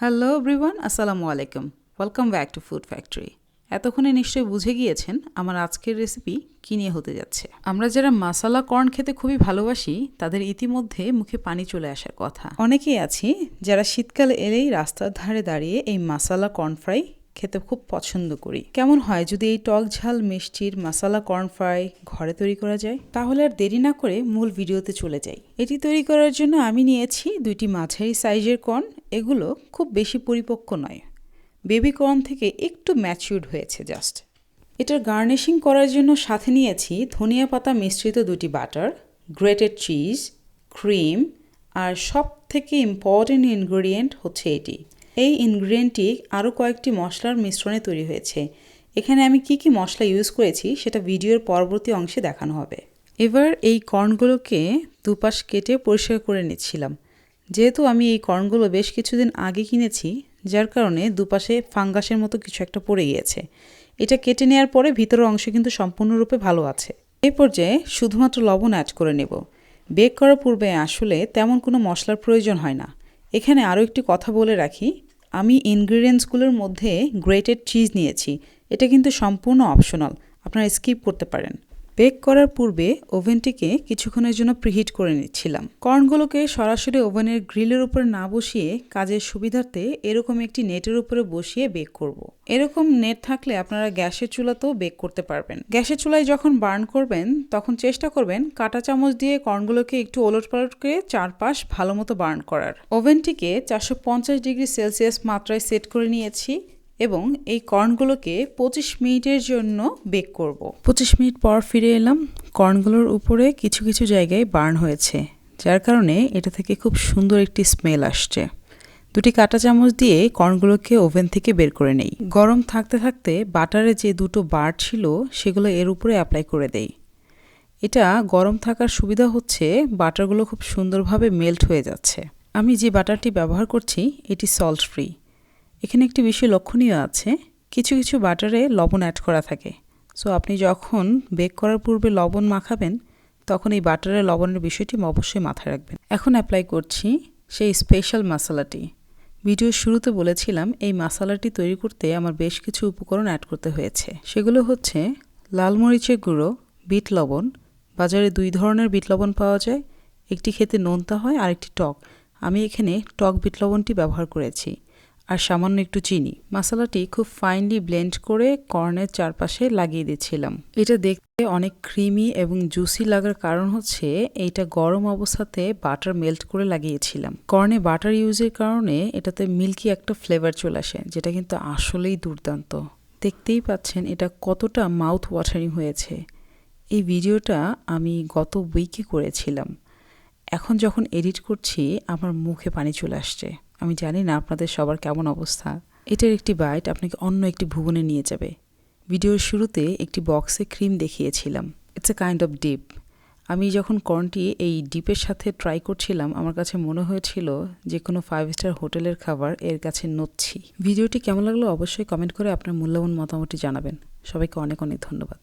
Hello everyone আসসালামু আলাইকুম welcome back to food factory এতক্ষণে নিশ্চয়ই বুঝে গিয়েছেন আমার আজকের রেসিপি কী নিয়ে হতে যাচ্ছে। আমরা যারা মাসালা কর্ন খেতে খুবই ভালোবাসি, তাদের ইতিমধ্যে মুখে পানি চলে আসার কথা। অনেকেই আছি যারা শীতকাল এলেই রাস্তার ধারে দাঁড়িয়ে এই মাসালা কর্ন ফ্রাই খেতে খুব পছন্দ করি। কেমন হয় যদি এই টক ঝাল মিষ্টির মাসালা কর্ন ফ্রাই ঘরে তৈরি করা যায়? তাহলে আর দেরি না করে মূল ভিডিওতে চলে যাই। এটি তৈরি করার জন্য আমি নিয়েছি দুইটি মাঝারি সাইজের কর্ন এগুলো খুব বেশি পরিপক্ক নয়। বেবি কর্ন থেকে একটু ম্যাচিউর্ড হয়েছে জাস্ট। এটার গার্নিশিং করার জন্য সাথে নিয়েছি ধনিয়া পাতা মিশ্রিত দুটি বাটার, গ্রেটেড চিজ, ক্রিম আর সব থেকে ইম্পর্টেন্ট ইনগ্রেডিয়েন্ট হচ্ছে এটি। এই ইনগ্রেডিয়েন্টটি আরও কয়েকটি মশলার মিশ্রণে তৈরি হয়েছে। এখানে আমি কি কি মশলা ইউজ করেছি সেটা ভিডিওর পরবর্তী অংশে দেখানো হবে। এবার এই কর্নগুলোকে দুপাশ কেটে পরিষ্কার করে নিচ্ছিলাম। যেহেতু আমি এই কর্নগুলো বেশ কিছুদিন আগে কিনেছি, যার কারণে দুপাশে ফাঙ্গাসের মতো কিছু একটা পড়ে গিয়েছে। এটা কেটে নেওয়ার পরে ভিতরের অংশ কিন্তু সম্পূর্ণরূপে ভালো আছে। এই পর্যায়ে শুধুমাত্র লবণ অ্যাড করে নেব। বেক করার পূর্বে আসলে তেমন কোনো মশলার প্রয়োজন হয় না। এখানে আরও একটি কথা বলে রাখি, আমি ইনগ্রিডিয়েন্টসগুলোর মধ্যে গ্রেটেড চিজ নিয়েছি। এটা কিন্তু সম্পূর্ণ অপশনাল আপনারা স্কিপ করতে পারেন। বেক করার পূর্বে ওভেনটিকে কিছুক্ষণের জন্য প্রিহিট করে নিচ্ছিলাম। কর্নগুলোকে সরাসরি ওভেনের গ্রিলের উপর না বসিয়ে কাজের সুবিধার্থে এরকম একটি নেটের উপরে বসিয়ে বেক করব। এরকম নেট থাকলে আপনারা গ্যাসের চুলাতেও বেক করতে পারবেন। গ্যাসের চুলায় যখন বার্ন করবেন, তখন চেষ্টা করবেন কাঁটা চামচ দিয়ে কর্নগুলোকে একটু ওলট পালট করে চারপাশ ভালো মতো বার্ন করার। ওভেনটিকে চারশো পঞ্চাশ ডিগ্রি সেলসিয়াস মাত্রায় সেট করে নিয়েছি। এবং এই কর্নগুলোকে পঁচিশ মিনিটের জন্য বেক করব। পঁচিশ মিনিট পর ফিরে এলাম। কর্নগুলোর উপরে কিছু কিছু জায়গায় বার্ন হয়েছে, যার কারণে এটা থেকে খুব সুন্দর একটি স্মেল আসছে। দুটি কাঁটা চামচ দিয়ে কর্নগুলোকে ওভেন থেকে বের করে নেই। গরম থাকতে থাকতে বাটারে যে দুটো বার ছিল, সেগুলো এর উপরে অ্যাপ্লাই করে দেই। এটা গরম থাকার সুবিধা হচ্ছে বাটারগুলো খুব সুন্দরভাবে মেল্ট হয়ে যাচ্ছে। আমি যে বাটারটি ব্যবহার করছি, এটি সল্ট ফ্রি এখানে একটি বিষয় লক্ষণীয় আছে। কিছু কিছু বাটারে লবণ অ্যাড করা থাকে। সো আপনি যখন বেক করার পূর্বে লবণ মাখাবেন, তখন এই বাটারের লবণের বিষয়টি অবশ্যই মাথায় রাখবেন। এখন অ্যাপ্লাই করছি সেই স্পেশাল মশলাটি ভিডিওর শুরুতে বলেছিলাম, এই মশলাটি তৈরি করতে আমার বেশ কিছু উপকরণ অ্যাড করতে হয়েছে। সেগুলো হচ্ছে লাল মরিচের গুঁড়ো, বিট লবণ। বাজারে দুই ধরনের বিট লবণ পাওয়া যায়। একটি খেতে নোনতা হয় আর একটি টক। আমি এখানে টক বিট লবণটি ব্যবহার করেছি। আর সামান্য একটু চিনি। মশলাটি খুব ফাইনলি ব্লেন্ড করে কর্নের চারপাশে লাগিয়ে দিয়েছিলাম। এটা দেখতে অনেক ক্রিমি এবং জুসি লাগার কারণ হচ্ছে এইটা গরম অবস্থাতে বাটার মেল্ট করে লাগিয়েছিলাম। কর্নে বাটার ইউজের কারণে এটাতে মিল্কি একটা ফ্লেভার চলে আসে, যেটা কিন্তু আসলেই দুর্দান্ত। দেখতেই পাচ্ছেন এটা কতটা মাউথ ওয়াটারিং হয়েছে। এই ভিডিওটা আমি গত উইকে করেছিলাম। এখন যখন এডিট করছি, আমার মুখে পানি চলে আসছে। আমি জানি না আপনাদের সবার কেমন অবস্থা। এটার একটি বাইট আপনাকে অন্য একটি ভুবনে নিয়ে যাবে। ভিডিওর শুরুতে একটি বক্সে ক্রিম দেখিয়েছিলাম। It's a kind of dip আমি যখন কর্নটি এই ডিপের সাথে ট্রাই করছিলাম, আমার কাছে মনে হয়েছিল যে কোনো ফাইভ স্টার হোটেলের খাবার এর কাছে নচ্ছি ভিডিওটি কেমন লাগল অবশ্যই কমেন্ট করে আপনার মূল্যবান মতামতটি জানাবেন। সবাইকে অনেক অনেক ধন্যবাদ।